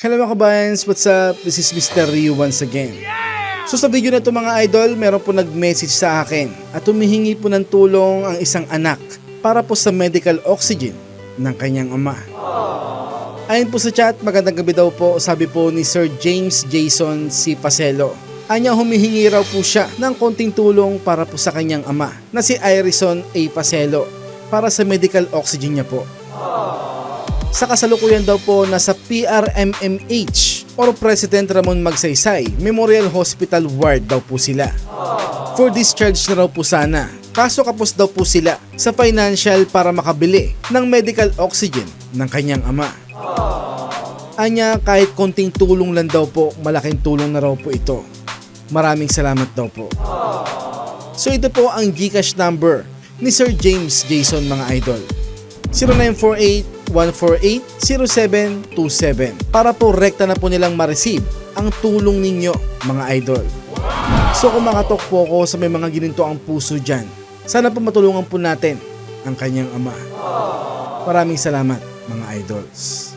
Hello mga kabayans, what's up? This is Mr. Ryu once again. So sa video na to mga idol, meron po nag-message sa akin at humihingi po ng tulong ang isang anak para po sa medical oxygen ng kanyang ama. Ayon po sa chat, magandang gabi daw po, sabi po ni Sir James Jason C. Paselo. Anya humihingi raw po siya ng konting tulong para po sa kanyang ama na si Irison A. Paselo para sa medical oxygen niya po. Sa kasalukuyan daw po nasa PRMMH or President Ramon Magsaysay Memorial Hospital Ward daw po sila. For discharge na raw po sana. Kaso kapos daw po sila sa financial para makabili ng medical oxygen ng kanyang ama. Anya kahit konting tulong lang daw po, malaking tulong na raw po ito. Maraming salamat daw po. So ito po ang Gcash number ni Sir James Jason mga idol. 0948-148-0727 para po rekta na po nilang ma-receive ang tulong ninyo mga idol. So kung makatok po ako sa may mga gininto ang puso dyan, sana po matulungan po natin ang kanyang ama. Maraming salamat mga idols.